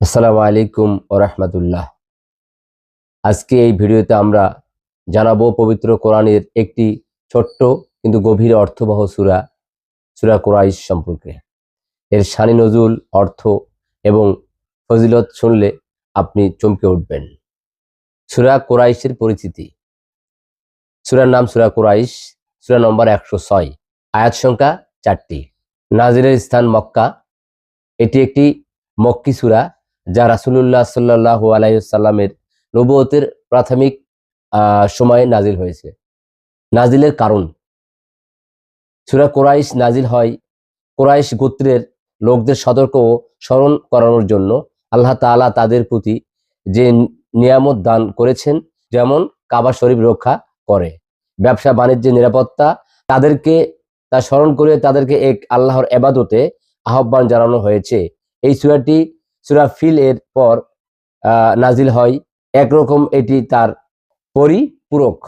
আসসালামু আলাইকুম ও রহমতুল্লাহ। আজকে এই ভিডিওতে আমরা জানাব পবিত্র কোরআনের একটি ছোট্ট কিন্তু গভীর অর্থবহ সুরা সুরা কোরাইশ সম্পর্কে। এর শানি নজুল, অর্থ এবং ফজিলত শুনলে আপনি চমকে উঠবেন। সুরা কোরাইশের পরিচিতি। সুরার নাম সুরা কোরাইশ, সুরা নম্বর একশো ছয়, আয়াত সংখ্যা চারটি। নাজিরের স্থান মক্কা। এটি একটি মক্কি সুরা যা রাসুলুল্লাহ সাল্লাহ আলাইসাল্লামের নবুয়তের প্রাথমিক সময়ে নাজিল হয়েছে। নাজিলের কারণ। সুরা কোরাইশ নাজিল হয় কোরাইশ গোত্রের লোকদের সতর্ক ও স্মরণ করানোর জন্য। আল্লাহ তাআলা তাদের প্রতি যে নিয়ামত দান করেছেন, যেমন কাবা শরীফ রক্ষা করে, ব্যবসা বাণিজ্যের নিরাপত্তা, তাদেরকে তা স্মরণ করে তাদেরকে এক আল্লাহর এবাদতে আহ্বান জানানো হয়েছে। এই সুরাটি সুরা ফিল এর পর নাজিল হয়। একরকম এটি তার পরিপূরক।